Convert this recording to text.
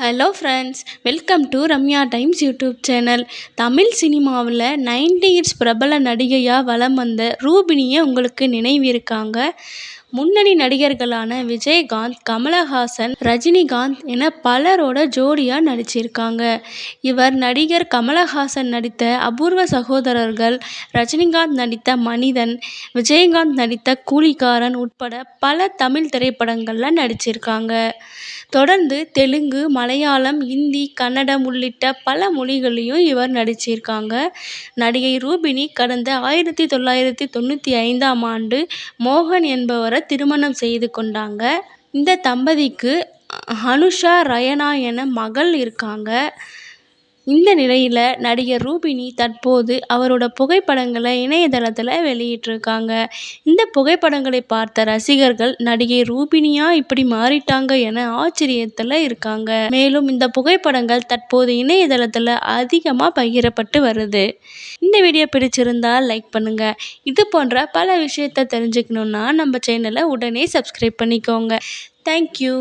Hello friends welcome to Ramya Times YouTube channel Tamil சினிமாவில் nineties பிரபல நடிகையாக வலம் வந்த ரூபினியை உங்களுக்கு நினைவிருக்காங்க. முன்னணி நடிகர்களான விஜயகாந்த் கமலஹாசன் ரஜினிகாந்த் என பலரோட ஜோடியாக நடிச்சிருக்காங்க. இவர் நடிகர் கமலஹாசன் நடித்த அபூர்வ சகோதரர்கள் ரஜினிகாந்த் நடித்த மனிதன் விஜயகாந்த் நடித்த கூலிக்காரன் உட்பட பல தமிழ் திரைப்படங்களில் நடிச்சிருக்காங்க. தொடர்ந்து தெலுங்கு மலையாளம் இந்தி கன்னடம் உள்ளிட்ட பல மொழிகளையும் இவர் நடிச்சிருக்காங்க. நடிகை ரூபினி கடந்த ஆயிரத்தி தொள்ளாயிரத்தி தொண்ணூற்றி ஐந்தாம் ஆண்டு மோகன் என்பவரை திருமணம் செய்து கொண்டாங்க. இந்த தம்பதிக்கு அனுஷா ரயனா என மகள் இருக்காங்க. இந்த நிலையில் நடிகர் ரூபினி தற்போது அவரோட புகைப்படங்களை இணையதளத்தில் வெளியிட்டிருக்காங்க. இந்த புகைப்படங்களை பார்த்த ரசிகர்கள் நடிகை ரூபினியா இப்படி மாறிட்டாங்க என ஆச்சரியத்தில் இருக்காங்க. மேலும் இந்த புகைப்படங்கள் தற்போது இணையதளத்தில் அதிகமாக பகிரப்பட்டு வருது. இந்த வீடியோ பிடிச்சிருந்தால் லைக் பண்ணுங்க. இது போன்ற பல விஷயத்தை தெரிஞ்சுக்கணுன்னா நம்ம சேனலை உடனே சப்ஸ்கிரைப் பண்ணிக்கோங்க. தேங்க்யூ